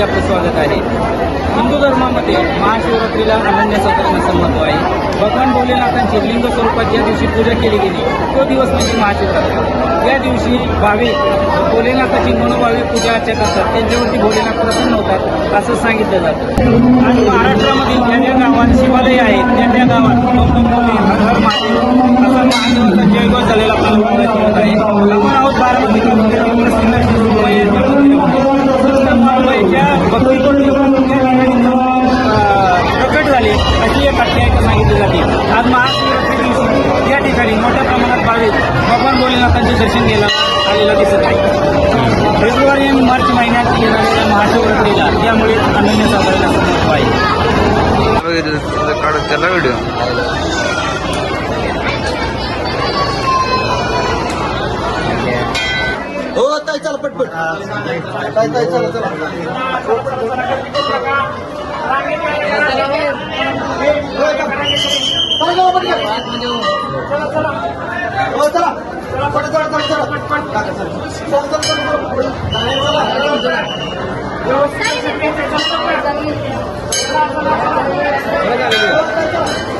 न्यूजमध्ये आपलं स्वागत आहे. हिंदू धर्मामध्ये महाशिवरात्रीला अनन्यसाधारण असं महत्त्व आहे. भगवान भोलेनाथांची लिंग स्वरूपात ज्या दिवशी पूजा केली गेली तो दिवस म्हणजे महाशिवरात्री. या दिवशी भाविक भोलेनाथाची मनोभावी पूजा अर्चा करतात. त्यांच्यावरती भोलेनाथ प्रसन्न होतात असं सांगितलं जातं. आणि महाराष्ट्रामधील ज्या ज्या गावात शिवालय आहेत भगवान दर्शन घ्यायला आलेला दिसत आहे फेब्रुवारी आणि मार्च महिन्यात येणाऱ्या महाशिवरात्रीला त्यामुळे अनन्यसाधारण असं महत्त्व आहे काढत त्याला व्हिडिओ हो ताई चला पटपट. ताई ताई चला चला. जाऊ पटकन. हो चला पट चला चला चला पटपट काका चला चला चला चला चला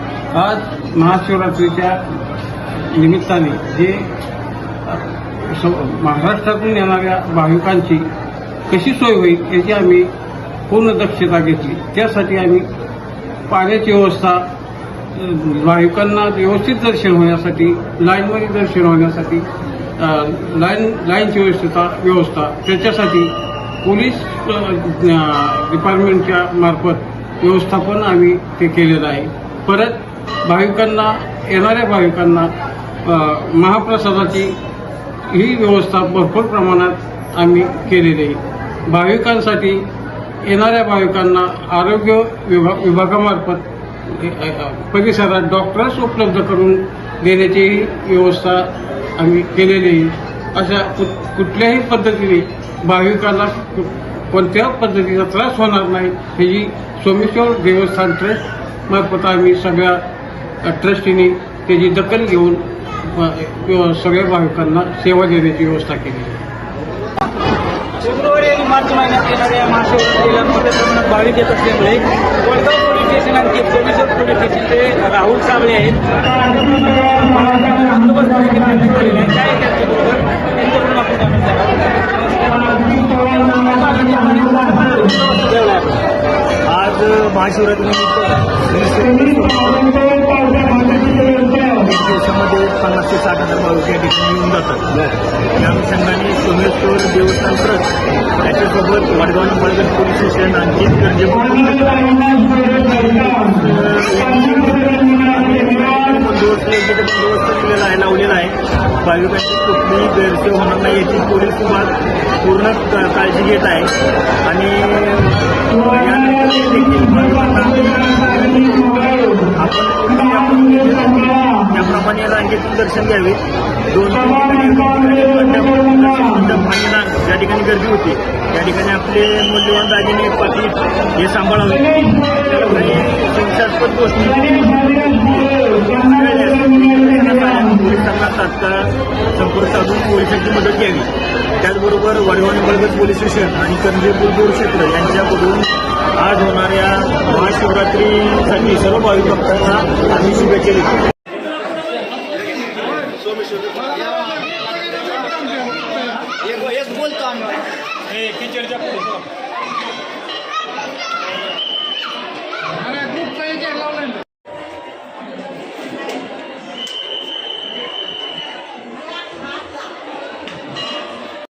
आज महाशिवरात्रीच्या निमित्ताने जे महाराष्ट्रातून येणाऱ्या भाविकांची कशी सोय होईल याची आम्ही पूर्ण दक्षता घेतली. त्यासाठी आम्ही पाण्याची व्यवस्था भाविकांना व्यवस्थित दर्शन होण्यासाठी लाईनमध्ये दर्शन होण्यासाठी लाईन लाईनची व्यवस्था व्यवस्था त्याच्यासाठी पोलीस डिपार्टमेंटच्या मार्फत व्यवस्थापन आम्ही ते केलेलं आहे. परत भाविकांना येणाऱ्या भाविकांना महाप्रसादाची ही व्यवस्था भरपूर प्रमाणात आम्ही केलेली आहे. भाविकांसाठी येणाऱ्या भाविकांना आरोग्य विभाग विभागामार्फत परिसरात डॉक्टर्स उपलब्ध करून देण्याची व्यवस्था आम्ही केलेली आहे. अशा कु कुठल्याही पद्धतीने भाविकांना कु- कोणत्या पद्धतीचा त्रास होणार नाही ह्याची सोमेश्वर देवस्थान ट्रस्ट मार्फत आम्ही सगळ्या अ, ट्रस्टीने त्याची दखल घेऊन सगळ्या भाविकांना सेवा देण्याची व्यवस्था केली. फेब्रुवारी आणि मार्च महिन्यात येणाऱ्या महाशिवरात्रीला मोठ्या प्रमाणात भाविक येत असल्यामुळे वडगाव पोलीस स्टेशन आणखी सोमेश्वर पोलीस स्टेशनचे राहुल साबळे आहेत. महाशिवरात्रीनिमित्त दिवसामध्ये पन्नास ते साठ हजार भाविक या ठिकाणी येऊन जातात त्या अनुषंगाने सोमेश्वर देवस्थान ट्रस्ट त्याच्यासोबत वडगाव मळगड पोलीस स्टेशन आणखी गरजे योग्य बंदोबस्त केलेला आहे लावलेला आहे भाविकांची कुठलीही गैरसोय होणार नाही याची पोलीस विभाग पूर्ण काळजी घेत आहे आणि त्याप्रमाणे रांगेतून दर्शन घ्यावे दोन तीन ठिकाणी ठिकाणी गर्दी होती त्या ठिकाणी आपले मूल्यवान दागिने पाकिट हे सांभाळावे. काही गोष्टी पोलिसांना तात्काळ संपर्क साधून पोलिसांची मदत घ्यावी. त्याचबरोबर वडवाणी बळगत पोलीस स्टेशन आणि कंदीपूर दूर क्षेत्र यांच्याकडून आज होणाऱ्या महाशिवरात्रीसाठी सर्व भाविक भक्तांना आम्ही शुभेच्छा देतो.